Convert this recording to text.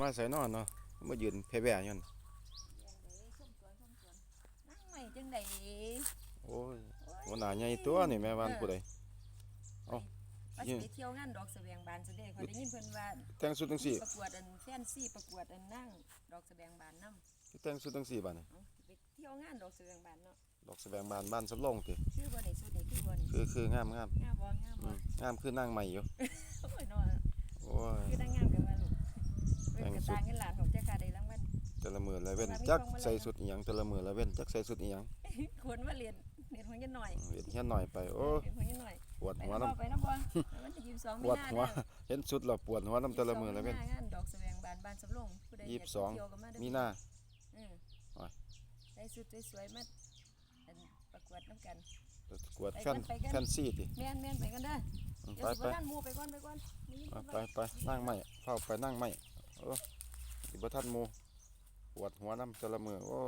มาใส่นอนเนาะมายืนแพ่แว่อยู่นั่นเลี้ยงได้ส้มสวนส้มสวนนั่งใหม่จังไดโอ้ยหัวหน้าใหญ่ตัวนี่แม่บ้านผู้ใดว่าสิไปเที่ยวงานดอกแสวงบานซะเด้ข่อยได้ยินเพิ่นว่าแต่งสุดจังซี่ประกวดอันแฟนซีประกวดอันนั่งดอกแสวงบานนำแต่งสุดจังซี่บัดนี้เอาไปเที่ยวงานดอกแสวงบานเนาะดอกแสวงบานบ้านสำโรงติชื่อบ่นี่สุดนี่คือบ่นี่คือคืองามงามงามบ่งามอืบ่มงามคือนางใหม่อยู่โอ้ยเนาะโอ้ยคือนาง แต่ละมือละเว้นจักใส่สุดอีหยังแต่ละมือละเว้นจักใส่สุดอีหยังคนมาเรียนเรียนของยันหน่อยเห็นแค่หน่อยไปโอ้เรียนของยันหน่อยปวดไปหัวน้ำน้ำบ่ไปน้ำบ่มันจะ22ปมีวดนาหัวเห็นสุดแล้วปวดหัวน้ำแต่ละมือละเว้นงานดอกแสวงบานบ้านสำโรงผู้ใดอยากยี่สิบสองเที่ยวก็มาเด้อมีหน้าอืมโอ้ยใส่สุดสวยๆมาอันประกวดน้ำกันกวดไปแฟกันนไปกันแฟนซี่ติแม่นแม่นไปกันเด้ออืมเดี๋ยไปวสิไปบ่ทันหมู่ไปก่อนไปก่อนนี่อะไปไปนั่งไม่เข้าไปนั่งไม่โอ้สิบ่ทันหมู่ ปวดหัวน้ำแต่ละมือโอ้